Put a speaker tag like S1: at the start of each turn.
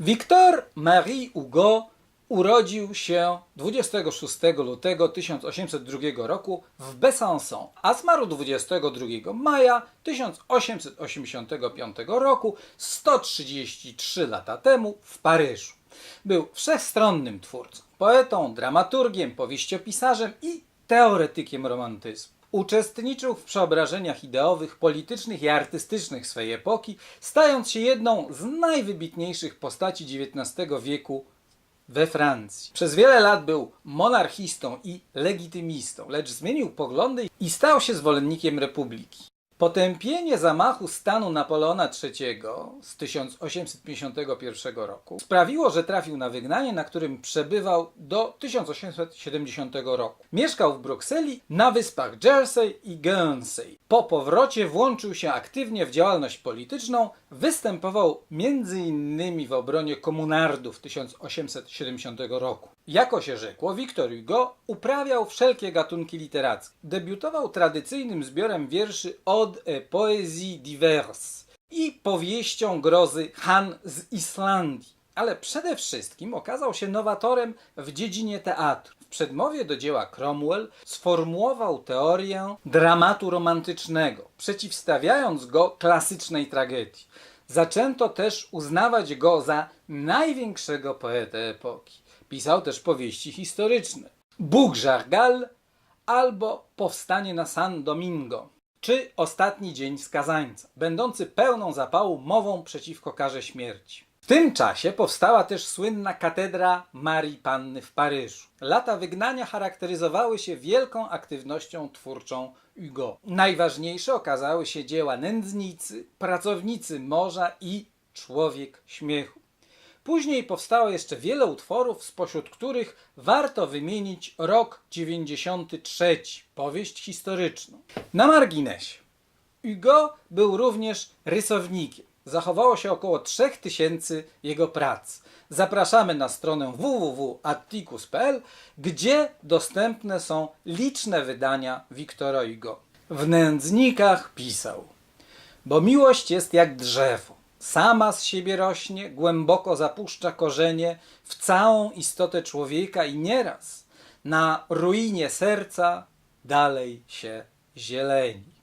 S1: Victor Marie Hugo urodził się 26 lutego 1802 roku w Besançon, a zmarł 22 maja 1885 roku 133 lata temu w Paryżu. Był wszechstronnym twórcą, poetą, dramaturgiem, powieściopisarzem i teoretykiem romantyzmu. Uczestniczył w przeobrażeniach ideowych, politycznych i artystycznych swej epoki, stając się jedną z najwybitniejszych postaci XIX wieku we Francji. Przez wiele lat był monarchistą i legitymistą, lecz zmienił poglądy i stał się zwolennikiem republiki. Potępienie zamachu stanu Napoleona III z 1851 roku sprawiło, że trafił na wygnanie, na którym przebywał do 1870 roku. Mieszkał w Brukseli, na wyspach Jersey i Guernsey. Po powrocie włączył się aktywnie w działalność polityczną, występował m.in. w obronie komunardów 1870 roku. Jako się rzekło, Victor Hugo uprawiał wszelkie gatunki literackie. Debiutował tradycyjnym zbiorem wierszy od e poezji divers i powieścią grozy Han z Islandii. Ale przede wszystkim okazał się nowatorem w dziedzinie teatru. W przedmowie do dzieła Cromwell sformułował teorię dramatu romantycznego, przeciwstawiając go klasycznej tragedii. Zaczęto też uznawać go za największego poetę epoki. Pisał też powieści historyczne. Bóg Jargal albo Powstanie na San Domingo, czy Ostatni dzień skazańca, będący pełną zapału mową przeciwko karze śmierci. W tym czasie powstała też słynna katedra Marii Panny w Paryżu. Lata wygnania charakteryzowały się wielką aktywnością twórczą Hugo. Najważniejsze okazały się dzieła Nędznicy, Pracownicy Morza i Człowiek Śmiechu. Później powstało jeszcze wiele utworów, spośród których warto wymienić rok 93, powieść historyczną. Na marginesie. Hugo był również rysownikiem. Zachowało się około 3000 jego prac. Zapraszamy na stronę www.atticus.pl, gdzie dostępne są liczne wydania Wiktora Hugo. W nędznikach pisał: Bo miłość jest jak drzewo. Sama z siebie rośnie, głęboko zapuszcza korzenie w całą istotę człowieka i nieraz na ruinie serca dalej się zieleni.